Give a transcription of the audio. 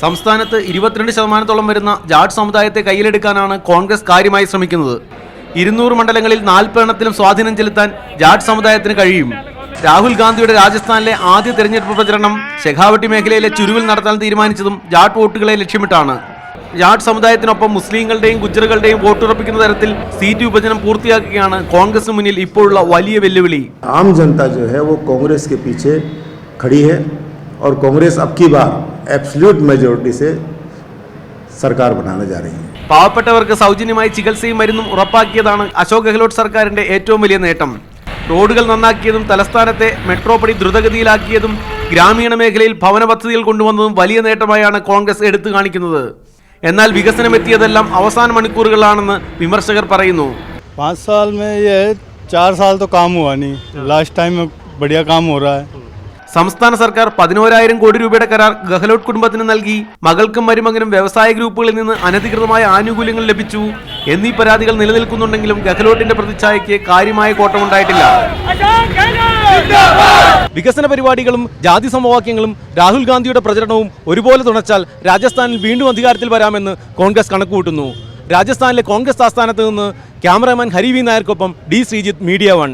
സംസ്ഥാനത്ത് ഇരുപത്തിരണ്ട് ശതമാനത്തോളം വരുന്ന ജാട്ട് സമുദായത്തെ കയ്യിലെടുക്കാനാണ് കോൺഗ്രസ് കാര്യമായി ശ്രമിക്കുന്നത് ഇരുന്നൂറ് മണ്ഡലങ്ങളിൽ നാൽപ്പെണ്ണത്തിലും സ്വാധീനം ചെലുത്താൻ ജാട്ട് സമുദായത്തിന് കഴിയും രാഹുൽ ഗാന്ധിയുടെ രാജസ്ഥാനിലെ ആദ്യ തെരഞ്ഞെടുപ്പ് പ്രചരണം ശെഖാവട്ടി മേഖലയിലെ ചുരുവിൽ നടത്താൻ തീരുമാനിച്ചതും ജാട്ട് വോട്ടുകളെ ലക്ഷ്യമിട്ടാണ് ജാട്ട് സമുദായത്തിനൊപ്പം മുസ്ലിങ്ങളുടെയും ഗുജ്ജറുകളുടെയും വോട്ടുറപ്പിക്കുന്ന തരത്തിൽ സീറ്റ് വിഭജനം പൂർത്തിയാക്കുകയാണ് കോൺഗ്രസിന് മുന്നിൽ ഇപ്പോഴുള്ള വലിയ വെല്ലുവിളി आम जनता जो है वो कांग्रेस के पीछे खड़ी है और कांग्रेस अब की बार एब्सल्यूट मेजोरिटी से सरकार बनाने जा रही है പാവപ്പെട്ടവർക്ക് സൗജന്യമായി ചികിത്സയും മരുന്നും ഉറപ്പാക്കിയതാണ് അശോക് ഗെഹ്ലോട്ട് സർക്കാരിന്റെ ഏറ്റവും വലിയ നേട്ടം റോഡുകൾ നന്നാക്കിയതും തലസ്ഥാനത്തെ മെട്രോ പണി ദ്രുതഗതിയിലാക്കിയതും ഗ്രാമീണ മേഖലയിൽ ഭവന പദ്ധതികൾ കൊണ്ടുവന്നതും വലിയ നേട്ടമായാണ് കോൺഗ്രസ് എടുത്തു കാണിക്കുന്നത് എന്നാൽ വികസനം എത്തിയതെല്ലാം അവസാന മണിക്കൂറുകളാണെന്ന് വിമർശകർ പറയുന്നു पाँच साल में ये चार साल तो काम हुआ नहीं लास्ट टाइम में बढ़िया काम हो रहा है സംസ്ഥാന സർക്കാർ പതിനോരായിരം കോടി രൂപയുടെ കരാർ ഗഹ്ലോട്ട് കുടുംബത്തിന് നൽകി. മകൾക്കും മരുമകനും വ്യവസായ ഗ്രൂപ്പുകളിൽ നിന്ന് അനധികൃതമായ ആനുകൂല്യങ്ങൾ ലഭിച്ചു. എന്നീ പരാതികൾ നിലനിൽക്കുന്നുണ്ടെങ്കിലും ഗഹ്ലോട്ടിന്റെ പ്രതിച്ഛായയ്ക്ക് കാര്യമായ കോട്ടമുണ്ടായിട്ടില്ല. വികസന പരിപാടികളും ജാതി സമവാക്യങ്ങളും രാഹുൽ ഗാന്ധിയുടെ പ്രചരണവും ഒരുപോലെ തുണച്ചാൽ രാജസ്ഥാനിൽ വീണ്ടും അധികാരത്തിൽ വരാമെന്ന് കോൺഗ്രസ് കണക്കുകൂട്ടുന്നു. രാജസ്ഥാനിലെ കോൺഗ്രസ് ആസ്ഥാനത്ത് നിന്ന് ക്യാമറാമാൻ ഹരി വി നായർക്കൊപ്പം ഡി ശ്രീജിത്ത് മീഡിയ വൺ.